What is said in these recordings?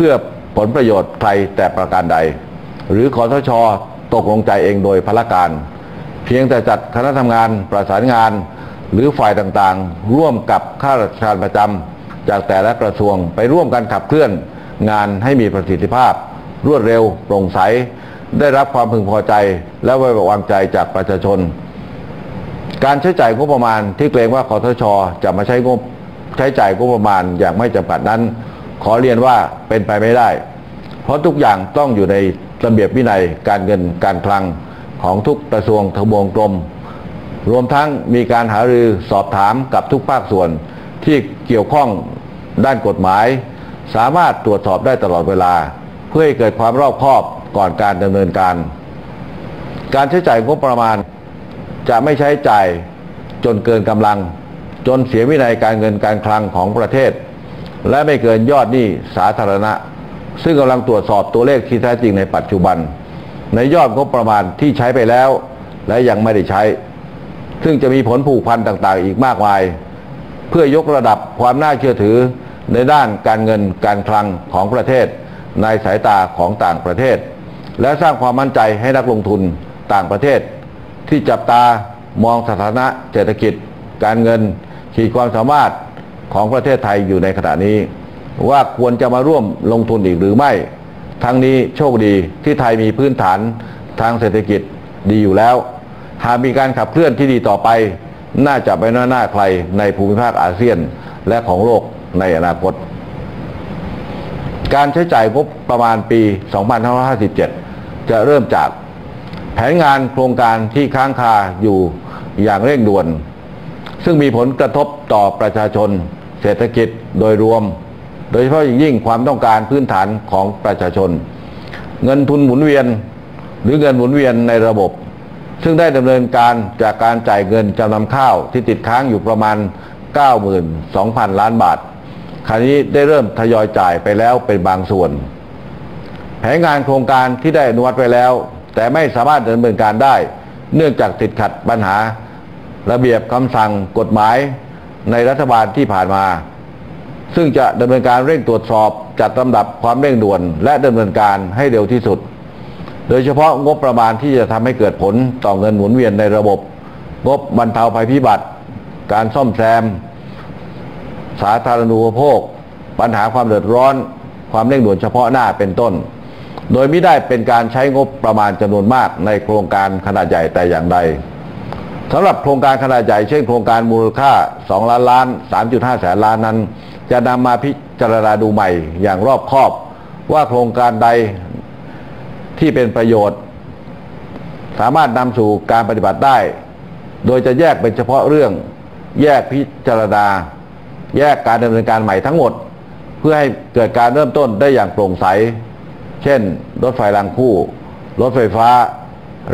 เพื่อผลประโยชน์ใครแต่ประการใด หรือขอทชตกลงใจเองโดยพละการ เพียงแต่จัดคณะทำงานประสานงาน หรือฝ่ายต่างๆ ร่วมกับข้าราชการประจำจากแต่ละกระทรวงไปร่วมกันขับเคลื่อนงานให้มีประสิทธิภาพ รวดเร็วโปร่งใส ได้รับความพึงพอใจ และไว้วางใจจากประชาชน การใช้จ่ายงบประมาณที่เกรงว่าคอทชจะมาใช้งบใช้จ่ายงบประมาณอย่างไม่จำกัดนั้น ขอเรียนว่าเป็นไปไม่ได้ เพราะทุกอย่างต้องอยู่ในระเบียบวินัยการเงินการคลังของทุกกระทรวงทบวงกรม รวมทั้งมีการหารือสอบถามกับทุกภาคส่วนที่เกี่ยวข้องด้านกฎหมาย สามารถตรวจสอบได้ตลอดเวลา เพื่อให้เกิดความรอบคอบก่อนการดำเนินการ การใช้จ่ายงบประมาณ จะไม่ใช้จ่ายจนเกินกำลัง จนเสียวินัยการเงินการคลังของประเทศ และไม่เกินยอดหนี้สาธารณะ ซึ่งกำลังตรวจสอบตัวเลขที่แท้จริงในปัจจุบัน ในยอดงบประมาณที่ใช้ไปแล้ว และยังไม่ได้ใช้ ซึ่งจะมีผลผูกพันต่างๆ อีกมากมาย เพื่อยกระดับความน่าเชื่อถือในด้านการเงินการคลังของประเทศ ในสายตาของต่างประเทศ และสร้างความมั่นใจให้นักลงทุนต่างประเทศ ที่จับตามองสถานะเศรษฐกิจ การเงินขีดความสามารถ ของประเทศไทยอยู่ในขณะนี้ ว่าควรจะมาร่วมลงทุนอีกหรือไม่ ทั้งนี้โชคดีที่ไทยมีพื้นฐานทางเศรษฐกิจดีอยู่แล้ว หากมีการขับเคลื่อนที่ดีต่อไป น่าจะไปน้อยหน้าใครในภูมิภาคอาเซียนและของโลกในอนาคต การใช้จ่ายงบประมาณปี 2557 จะเริ่มจากแผนงานโครงการที่ค้างคาอยู่อย่างเร่งด่วน ซึ่งมีผลกระทบต่อประชาชน เศรษฐกิจโดยรวม โดยเฉพาะอย่างยิ่งความต้องการพื้นฐานของประชาชน เงินทุนหมุนเวียน หรือเงินหมุนเวียนในระบบ ซึ่งได้ดำเนินการจากการจ่ายเงินจำนำข้าวที่ติดค้างอยู่ประมาณ 92,000 ล้านบาทคราวนี้ได้เริ่มทยอยจ่ายไปแล้วเป็นบางส่วน แผนงานโครงการที่ได้อนุมัติไว้แล้ว แต่ไม่สามารถดำเนินการได้ เนื่องจากติดขัดปัญหา ระเบียบคำสั่งกฎหมายในรัฐบาลที่ผ่านมา ซึ่งจะดำเนินการเร่งตรวจสอบจัดลำดับความเร่งด่วน และดำเนินการให้เร็วที่สุด โดยเฉพาะงบประมาณที่จะทำให้เกิดผลต่อเงินหมุนเวียนในระบบ งบบรรเทาภัยพิบัติ การซ่อมแซม สาธารณูปโภค ปัญหาความเดือดร้อน ความเร่งด่วนเฉพาะหน้าเป็นต้น โดยไม่ได้เป็นการใช้งบประมาณจำนวนมากในโครงการขนาดใหญ่แต่อย่างใด สำหรับโครงการขนาดใหญ่เช่นโครงการมูลค่า 2 ล้านล้าน 3.5 แสนล้านนั้น จะนำมาพิจารณาดูใหม่อย่างรอบคอบ ว่าโครงการใดที่เป็นประโยชน์ สามารถนำสู่การปฏิบัติได้ โดยจะแยกเป็นเฉพาะเรื่อง แยกพิจารณา แยกการดำเนินการใหม่ทั้งหมด เพื่อให้เกิดการเริ่มต้นได้อย่างโปร่งใส เช่น รถไฟรางคู่ รถไฟฟ้า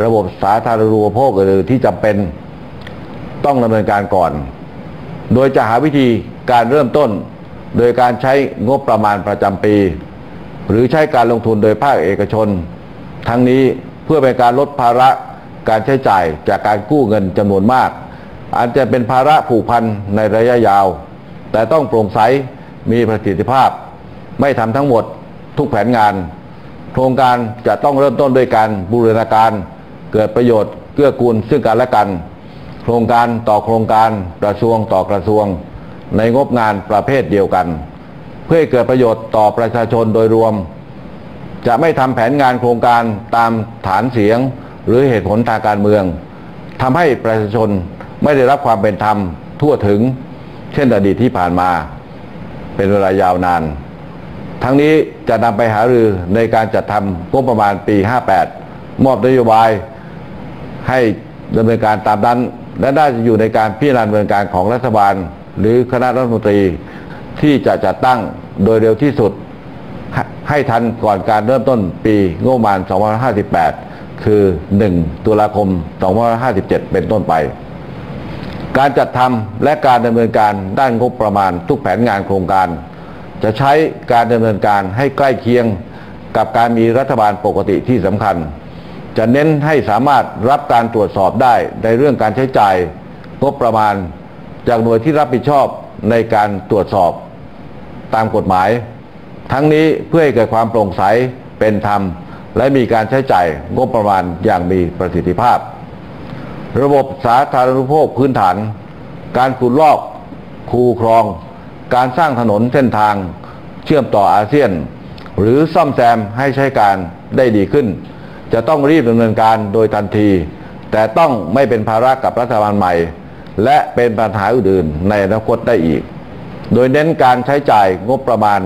ระบบสาธารณูปโภคอื่นที่จำเป็น ต้องดำเนินการก่อน โดยจะหาวิธีการเริ่มต้น โดยการใช้งบประมาณประจำปี หรือใช้การลงทุนโดยภาคเอกชน ทั้งนี้เพื่อเป็นการลดภาระการใช้จ่ายจากการกู้เงินจำนวนมากอาจจะเป็นภาระผูกพันในระยะยาว แต่ต้องโปร่งใสมีประสิทธิภาพ ไม่ทำทั้งหมดทุกแผนงาน โครงการจะต้องเริ่มต้นด้วยการบูรณาการ เกิดประโยชน์เกื้อกูลซึ่งกันและกัน โครงการต่อโครงการกระทรวงต่อกระทรวง ในงบงานประเภทเดียวกัน เพื่อให้เกิดประโยชน์ต่อประชาชนโดยรวม จะไม่ทำแผนงานโครงการตามฐานเสียงหรือเหตุผลทางการเมืองทำให้ประชาชนไม่ได้รับความเป็นธรรมทั่วถึง เช่นอดีตที่ผ่านมา เป็นเวลายาวนาน ทั้งนี้จะนำไปหารือในการจัดทำงบประมาณปี 58 มอบนโยบายให้ดำเนินการตามนั้น และน่าจะอยู่ในการพิจารณาดำเนินการของรัฐบาล หรือคณะรัฐมนตรีที่จะจัดตั้งโดยเร็วที่สุดให้ทันก่อนการเริ่มต้นปีงบประมาณ 2558 คือ 1 ตุลาคม 2557 เป็นต้นไป การจัดทำและการดำเนินการด้านงบประมาณทุกแผนงานโครงการ จะใช้การดำเนินการให้ใกล้เคียงกับการมีรัฐบาลปกติที่สำคัญ จะเน้นให้สามารถรับการตรวจสอบได้ในเรื่องการใช้จ่ายงบประมาณ จากหน่วยที่รับผิดชอบในการตรวจสอบตามกฎหมาย ทั้งนี้เพื่อให้เกิดความโปร่งใสเป็นธรรม และมีการใช้จ่ายงบประมาณอย่างมีประสิทธิภาพ ระบบสาธารณูปโภคพื้นฐาน การขุดลอกคูคลอง การสร้างถนนเส้นทาง เชื่อมต่ออาเซียน หรือซ่อมแซมให้ใช้การได้ดีขึ้น จะต้องรีบดำเนินการโดยทันที แต่ต้องไม่เป็นภาระกับรัฐบาลใหม่ และเป็นปัญหาอื่นในอนาคตได้อีก โดยเน้นการใช้จ่ายงบประมาณ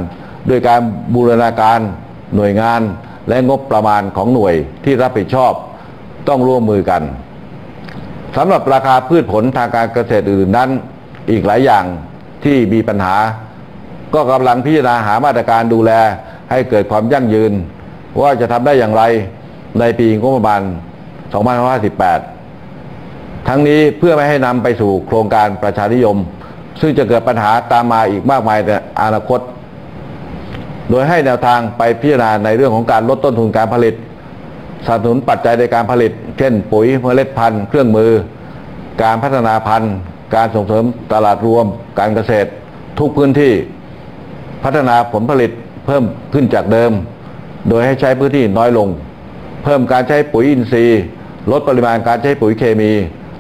โดยการบูรณาการหน่วยงานและงบประมาณของหน่วยที่รับผิดชอบต้องร่วมมือกันสำหรับราคาพืชผลทางการเกษตรอื่นนั้น อีกหลายอย่างที่มีปัญหา ก็กำลังพิจารณาหามาตรการดูแลให้เกิดความยั่งยืน ว่าจะทำได้อย่างไร ในปีงบประมาณ 2558 ทั้งนี้เพื่อไม่ให้นำไปสู่โครงการประชานิยม ซึ่งจะเกิดปัญหาตามมาอีกมากมายในอนาคต โดยให้แนวทางไปพิจารณาในเรื่องของการลดต้นทุนการผลิตสนับสนุนปัจจัยในการผลิต เช่น ปุ๋ยเมล็ดพันธุ์เครื่องมือ การพัฒนาพันธุ์ การส่งเสริมตลาดรวม การเกษตร ทุกพื้นที่ พัฒนาผลผลิตเพิ่มขึ้นจากเดิม โดยให้ใช้พื้นที่น้อยลง เพิ่มการใช้ปุ๋ยอินทรีย์ ลดปริมาณการใช้ปุ๋ยเคมี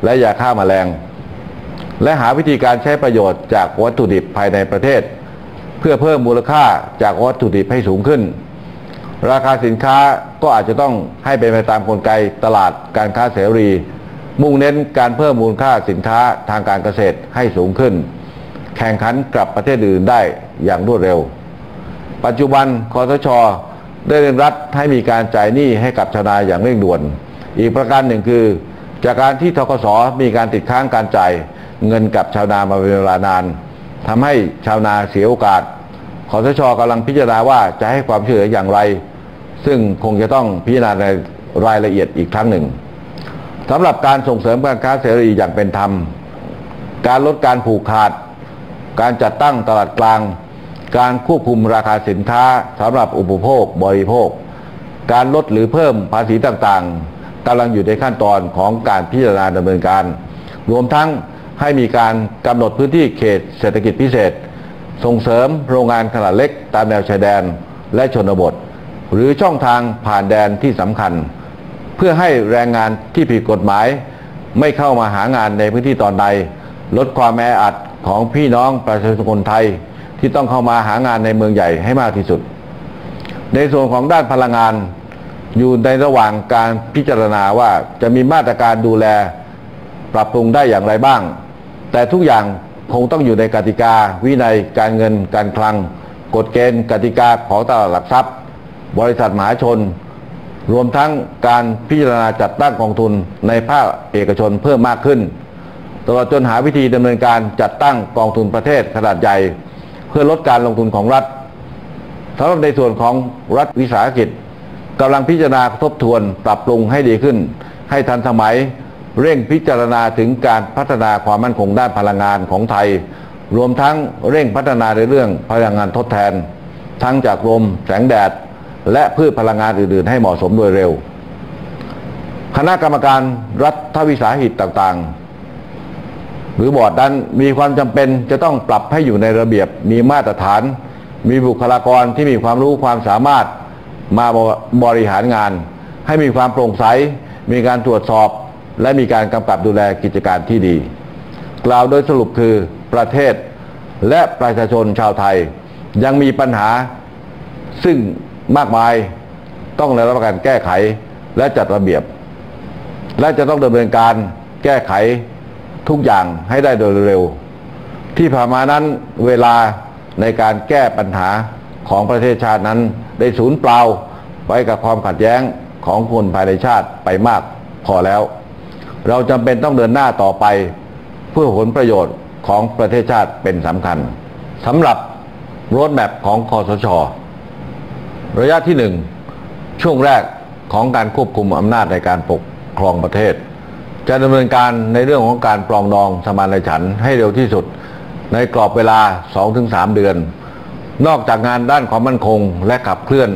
และยาฆ่าแมลง และหาวิธีการใช้ประโยชน์จากวัตถุดิบภายในประเทศ เพื่อเพิ่มมูลค่าจากวัตถุดิบให้สูงขึ้น ราคาสินค้าก็อาจจะต้องให้เป็นไปตามกลไกตลาดการค้าเสรี มุ่งเน้นการเพิ่มมูลค่าสินค้าทางการเกษตรให้สูงขึ้น แข่งขันกับประเทศอื่นได้อย่างรวดเร็ว ปัจจุบันคอสช ได้เร่งรัดให้มีการจ่ายหนี้ให้กับชาวนาอย่างเร่งด่วน อีกประการหนึ่งคือ จากการที่ทกสมีการติดค้างการจ่ายเงินกับชาวนามาเป็นเวลานานทำให้ชาวนาเสียโอกาสคอสชกำลังพิจารณาว่าจะให้ความช่วยเหลืออย่างไร ซึ่งคงจะต้องพิจารณาในรายละเอียดอีกครั้งหนึ่งสำหรับการส่งเสริมการค้าเสรีอย่างเป็นธรรม การลดการผูกขาด การจัดตั้งตลาดกลาง การควบคุมราคาสินค้าสำหรับอุปโภคบริโภค การลดหรือเพิ่มภาษีต่างๆกำลังอยู่ในขั้นตอนของการพิจารณาดำเนินการ รวมทั้งให้มีการกำหนดพื้นที่เขตเศรษฐกิจพิเศษ ส่งเสริมโรงงานขนาดเล็กตามแนวชายแดนและชนบท หรือช่องทางผ่านแดนที่สำคัญ เพื่อให้แรงงานที่ผิดกฎหมาย ไม่เข้ามาหางานในพื้นที่ตอนใดลดความแออัดของพี่น้องประชาชนคนไทย ที่ต้องเข้ามาหางานในเมืองใหญ่ให้มากที่สุด ในส่วนของด้านพลังงาน อยู่ในระหว่างการพิจารณาว่าจะมีมาตรการดูแลปรับปรุงได้อย่างไรบ้าง แต่ทุกอย่างคงต้องอยู่ในกติกา วินัยการเงินการคลัง กฎเกณฑ์กติกาของตลาดหลักทรัพย์ บริษัทมหาชน รวมทั้งการพิจารณาจัดตั้งกองทุนในภาคเอกชนเพิ่มมากขึ้น ตลอดจนหาวิธีดำเนินการจัดตั้งกองทุนประเทศขนาดใหญ่ เพื่อลดการลงทุนของรัฐสำหรับในส่วนของรัฐวิสาหกิจกำลังพิจารณาทบทวนปรับปรุงให้ดีขึ้น ให้ทันสมัยเร่งพิจารณาถึงการพัฒนาความมั่นคงด้านพลังงานของไทย รวมทั้งเร่งพัฒนาในเรื่องพลังงานทดแทน ทั้งจากลมแสงแดด และพืชพลังงานอื่นๆ ให้เหมาะสมโดยเร็ว คณะกรรมการรัฐวิสาหกิจต่างๆ หรือบอร์ดนั้นมีความจำเป็นจะต้องปรับให้อยู่ในระเบียบมีมาตรฐาน มีบุคลากรที่มีความรู้ความสามารถมาบริหารงาน ให้มีความโปร่งใส มีการตรวจสอบ และมีการกำกับดูแลกิจการที่ดี กล่าวโดยสรุปคือประเทศและประชาชนชาวไทย ยังมีปัญหาซึ่งมากมายต้องได้รับการแก้ไขและจัดระเบียบ และจะต้องดำเนินการแก้ไข ทุกอย่างให้ได้โดยเร็ว ที่ผ่านมานั้นเวลาในการแก้ปัญหาของประเทศชาตินั้นได้สูญเปล่าไว้กับความขัดแย้งของคนภายในชาติไปมากพอแล้ว เราจำเป็นต้องเดินหน้าต่อไป เพื่อผลประโยชน์ของประเทศชาติเป็นสำคัญสำหรับรถแมพของคอสช ระยะที่หนึ่งช่วงแรกของการควบคุมอำนาจในการปกครองประเทศ จะดำเนินการในเรื่องของการปรองดองสมานฉันท์ให้เร็วที่สุด ในกรอบเวลา 2-3 เดือน นอกจากงานด้านความมั่นคงและขับเคลื่อน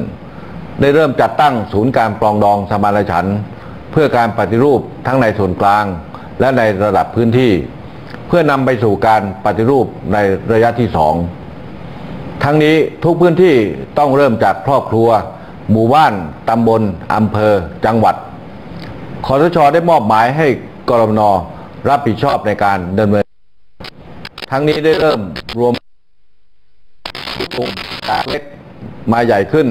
ได้เริ่มจัดตั้งศูนย์การปรองดองสมานฉันท์เพื่อการปฏิรูปทั้งในส่วนกลาง และในระดับพื้นที่ เพื่อนำไปสู่การปฏิรูปในระยะที่สองทั้งนี้ทุกพื้นที่ต้องเริ่มจากครอบครัว หมู่บ้านตำบลอำเภอ จังหวัด คอสชได้มอบหมายให้กรมนรับผิดชอบในการดำเนิน ทั้งนี้ได้เริ่มรวมกลุ่มจากเล็กมาใหญ่ขึ้น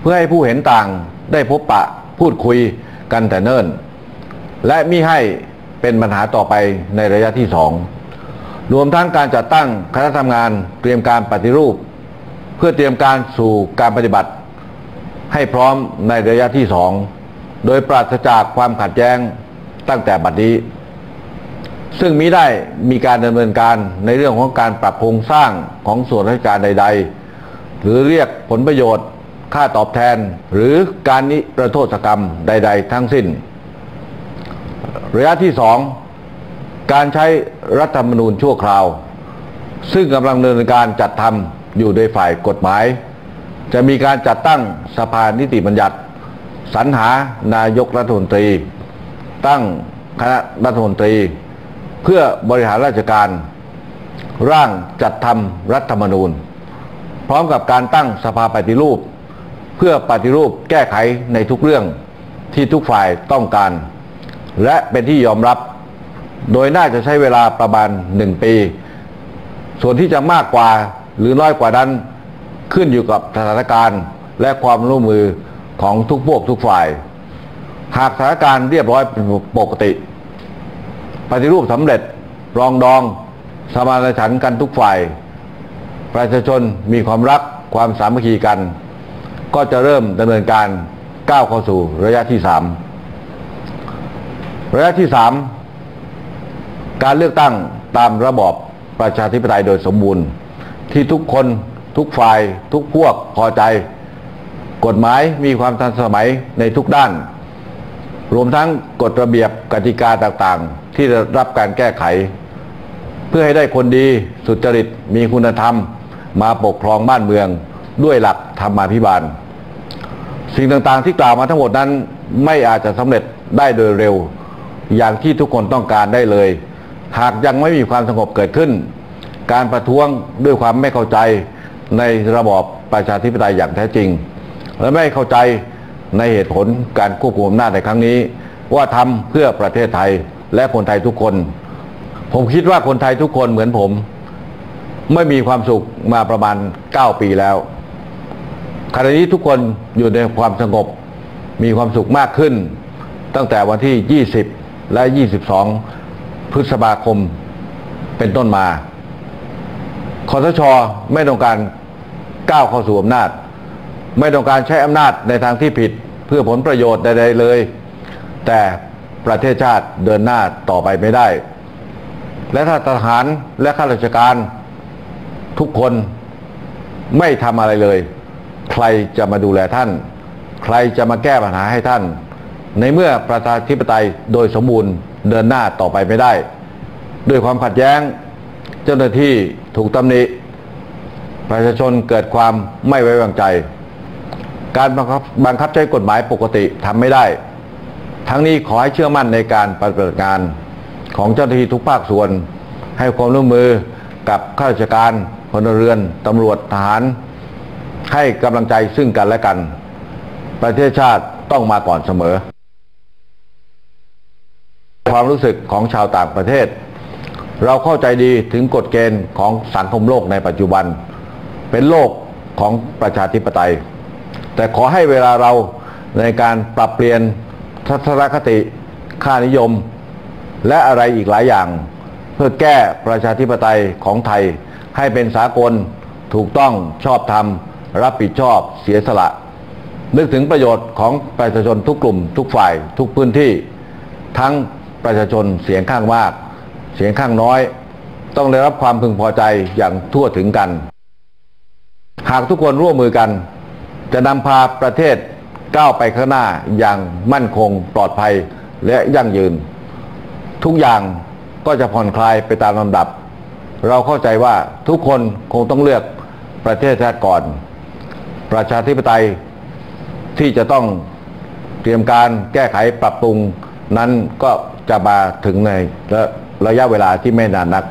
เพื่อให้ผู้เห็นต่างได้พบปะพูดคุยกันแต่เนิ่น และมิให้เป็นปัญหาต่อไปในระยะที่สองรวมทั้งการจัดตั้งคณะทำงานเตรียมการปฏิรูป เพื่อเตรียมการสู่การปฏิบัติ ให้พร้อมในระยะที่สอง โดยปราศจากความขัดแย้งตั้งแต่บัดนี้ ซึ่งมิได้มีการดำเนินการในเรื่องของการปรับโครงสร้างของส่วนราชการใด ๆ หรือเรียกผลประโยชน์ ค่าตอบแทน หรือการนิรโทษกรรมใด ๆ ทั้งสิ้น ระยะที่สองการใช้รัฐธรรมนูญชั่วคราว ซึ่งกำลังดำเนินการจัดทำอยู่โดยฝ่ายกฎหมาย จะมีการจัดตั้งสภานิติบัญญัติ สรรหานายกรัฐมนตรี ตั้งคณะรัฐมนตรี เพื่อบริหารราชการ ร่างจัดทำรัฐธรรมนูญ พร้อมกับการตั้งสภาปฏิรูป เพื่อปฏิรูปแก้ไขในทุกเรื่องที่ทุกฝ่ายต้องการ และเป็นที่ยอมรับ โดยน่าจะใช้เวลาประมาณหนึ่งปี ส่วนที่จะมากกว่าหรือน้อยกว่านั้นขึ้นอยู่กับสถานการณ์และความร่วมมือ ของทุกพวกทุกฝ่าย หากสถานการณ์เรียบร้อยเป็นปกติ ปฏิรูปสำเร็จรองดองสมานฉันท์กันทุกฝ่าย ประชาชนมีความรักความสามัคคีกัน ก็จะเริ่มดำเนินการก้าวเข้าสู่ระยะที่สามระยะที่สามการเลือกตั้งตามระบอบประชาธิปไตยโดยสมบูรณ์ ที่ทุกคนทุกฝ่ายทุกพวกพอใจ กฎหมายมีความทันสมัยในทุกด้าน รวมทั้งกฎระเบียบกติกาต่างๆ ที่ได้รับการแก้ไข เพื่อให้ได้คนดีสุจริตมีคุณธรรม มาปกครองบ้านเมือง ด้วยหลักธรรมาภิบาล สิ่งต่างๆที่กล่าวมาทั้งหมดนั้นไม่อาจจะสำเร็จได้โดยเร็ว อย่างที่ทุกคนต้องการได้เลย หากยังไม่มีความสงบเกิดขึ้น การประท้วงด้วยความไม่เข้าใจในระบอบประชาธิปไตยอย่างแท้จริง และไม่เข้าใจในเหตุผลการควบคุมอำนาจในครั้งนี้ ว่าทำเพื่อประเทศไทยและคนไทยทุกคน ผมคิดว่าคนไทยทุกคนเหมือนผม ไม่มีความสุขมาประมาณ 9 ปีแล้วขณะนี้ทุกคนอยู่ในความสงบมีความสุขมากขึ้น ตั้งแต่วันที่ 20 และ 22 พฤษภาคมเป็นต้นมาคอสชไม่ต้องการก้าวเข้าสู่อำนาจ ไม่ต้องการใช้อำนาจในทางที่ผิดเพื่อผลประโยชน์ใดๆเลย แต่ประเทศชาติเดินหน้าต่อไปไม่ได้ และถ้าทหารและข้าราชการทุกคนไม่ทำอะไรเลย ใครจะมาดูแลท่าน ใครจะมาแก้ปัญหาให้ท่าน ในเมื่อประชาธิปไตยโดยสมบูรณ์เดินหน้าต่อไปไม่ได้ ด้วยความขัดแย้ง เจ้าหน้าที่ถูกตำหนิประชาชนเกิดความไม่ไว้วางใจ การบังคับบังคับใช้กฎหมายปกติทำไม่ได้ ทั้งนี้ขอให้เชื่อมั่นในการปฏิบัติงานของเจ้าหน้าที่ทุกภาคส่วน ให้ความร่วมมือกับข้าราชการพลเรือนตำรวจทหาร ให้กำลังใจซึ่งกันและกัน ประเทศชาติต้องมาก่อนเสมอ ความรู้สึกของชาวต่างประเทศ เราเข้าใจดีถึงกฎเกณฑ์ของสังคมโลกในปัจจุบัน เป็นโลกของประชาธิปไตย แต่ขอให้เวลาเราในการปรับเปลี่ยนทัศนคติค่านิยม และอะไรอีกหลายอย่าง เพื่อแก้ประชาธิปไตยของไทย ให้เป็นสากล ถูกต้องชอบธรรม รับผิดชอบเสียสละ นึกถึงประโยชน์ของประชาชนทุกกลุ่ม ทุกฝ่าย ทุกพื้นที่ ทั้งประชาชนเสียงข้างมาก เสียงข้างน้อย ต้องได้รับความพึงพอใจอย่างทั่วถึงกัน หากทุกคนร่วมมือกัน จะนำพาประเทศก้าวไปข้างหน้าอย่างมั่นคงปลอดภัยและยั่งยืน ทุกอย่างก็จะผ่อนคลายไปตามลำดับ เราเข้าใจว่าทุกคนคงต้องเลือกประเทศชาติก่อน ประชาธิปไตยที่จะต้องเตรียมการแก้ไขปรับปรุงนั้นก็จะมาถึงในระยะเวลาที่ไม่นานนัก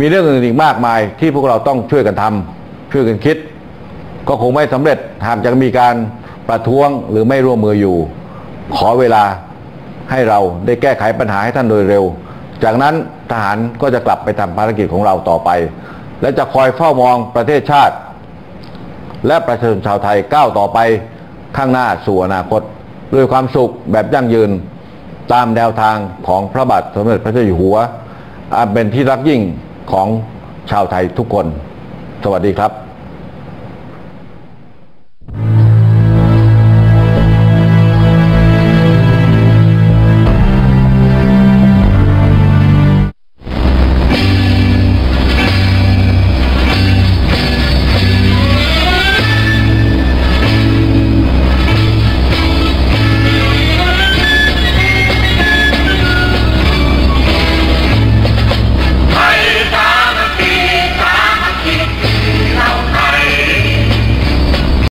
มีเรื่องอื่นอีกมากมายที่พวกเราต้องช่วยกันทำช่วยกันคิด ก็คงไม่สำเร็จหากยังมีการประท้วงหรือไม่ร่วมมืออยู่ ขอเวลาให้เราได้แก้ไขปัญหาให้ท่านโดยเร็ว จากนั้นทหารก็จะกลับไปทำภารกิจของเราต่อไป และจะคอยเฝ้ามองประเทศชาติ และประชาชนชาวไทยก้าวต่อไปข้างหน้าสู่อนาคต ด้วยความสุขแบบยั่งยืนตามแนวทางของพระบาทสมเด็จพระเจ้าอยู่หัวอันเป็นที่รักยิ่งของชาวไทยทุกคน สวัสดีครับ